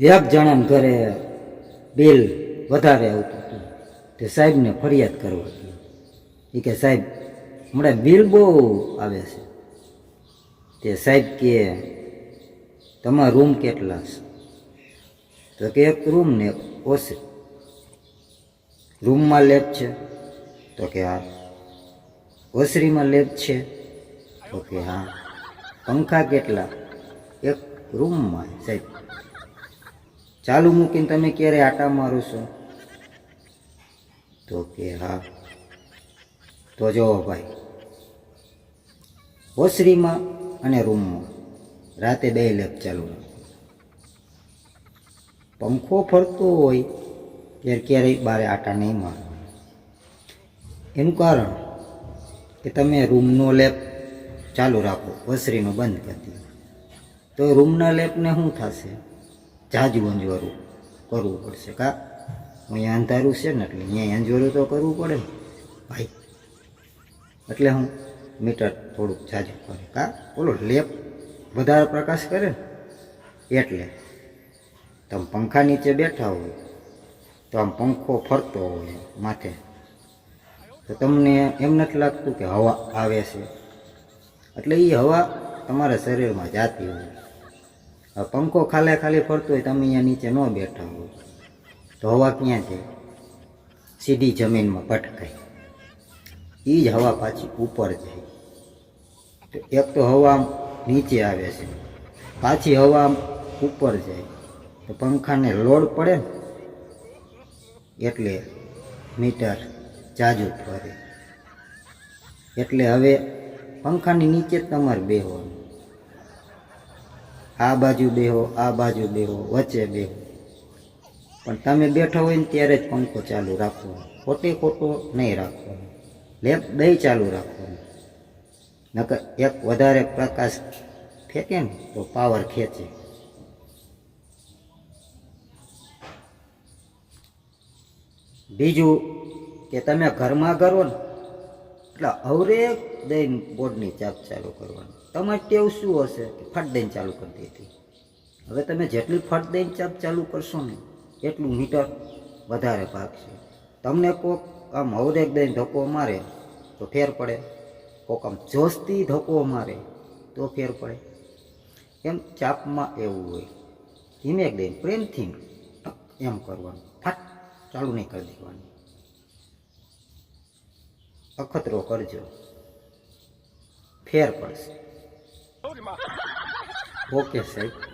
એક જણાને ઘરે બિલ વધારે આવતું હતું. તે સાહેબને ફરિયાદ કરવા ગયો એ કે, સાહેબ, હમણાં બિલ બહુ આવે છે. તે સાહેબ કે, તમારા રૂમ કેટલા છે? તો કે, એક રૂમ ને ઓછે. રૂમમાં લેબ છે? તો કે, હા. ઓસરીમાં લેબ છે? તો કે, હા. પંખા કેટલા? એક રૂમમાં સાહેબ. ચાલુ મૂકીને તમે ક્યારે આટા મારો છો તો કે, હા. તો જુઓ ભાઈ, ઓસરીમાં અને રૂમમાં રાતે બે લેપ ચાલુ પંખો ફરતો હોય, ત્યારે ક્યારેય બારે આટા નહીં મારો એનું કારણ કે તમે રૂમનો લેપ ચાલુ રાખો, ઓસરીનો બંધ કરી દો. તો રૂમના લેપને શું થશે? જાજુ અંજવારું કરવું પડશે કા? અહીંયા અંધારું છે ને એટલે અહીંયા અંજવારું તો કરવું પડે ને. ભાઈ, એટલે હું મીટર થોડુંક જાજુ કરે, કા? બોલો, લેપ વધારે પ્રકાશ કરે ને. એટલે તમે પંખા નીચે બેઠા હોય, તો આમ પંખો ફરતો હોય માથે. તો તમને એમ નથી લાગતું કે હવા આવે છે? એટલે એ હવા તમારા શરીરમાં જાતી હોય. પંખો ખાલે ખાલી ફરતો હોય તમે અહીંયા નીચે ન બેઠા હોય તો હવા ક્યાં જાય સીધી જમીનમાં ભટકાય એ જ હવા પાછી ઉપર જાય. તો એક તો હવા નીચે આવે છે. પાછી હવા ઉપર જાય. તો પંખાને લોડ પડે ને, એટલે મીટર જાજુ ફરે. એટલે હવે પંખાની નીચે તમારે બેહવાનું. આ બાજુ બેહો, આ બાજુ બેહો, વચ્ચે બેહો. પણ તમે બેઠા હોય ને ત્યારે જ પંખો ચાલુ રાખવો ખોટે ખોટો નહીં રાખવાનો લેપ બે ચાલુ રાખવાનું નકર એક વધારે પ્રકાશ ફેંકે ને તો પાવર ખેંચે. બીજું કે તમે ઘરમાં કરો ને એટલે હવરેક દઈને બોર્ડની ચાપ ચાલુ કરવાની. તમારી ટેવ શું હશે? કે ફટ દઈને ચાલુ કરી દીધી હવે તમે જેટલી ફટ દઈને ચાપ ચાલુ કરશો ને, એટલું મીટર વધારે ભાગશે તમને કોક આમ હવરેક દઈને ધક્કો મારે, તો ફેર પડે. કોક આમ જોશથી ધક્કો મારે, તો ફેર પડે. એમ ચાપમાં એવું હોય. ધીમે દઈને, પ્રેમથી એમ કરવાનું. ફટ, ચાલુ નહીં કરી દેવાનું. અખતરો કરજો. ફેર પડશે. ઓકે સાહેબ.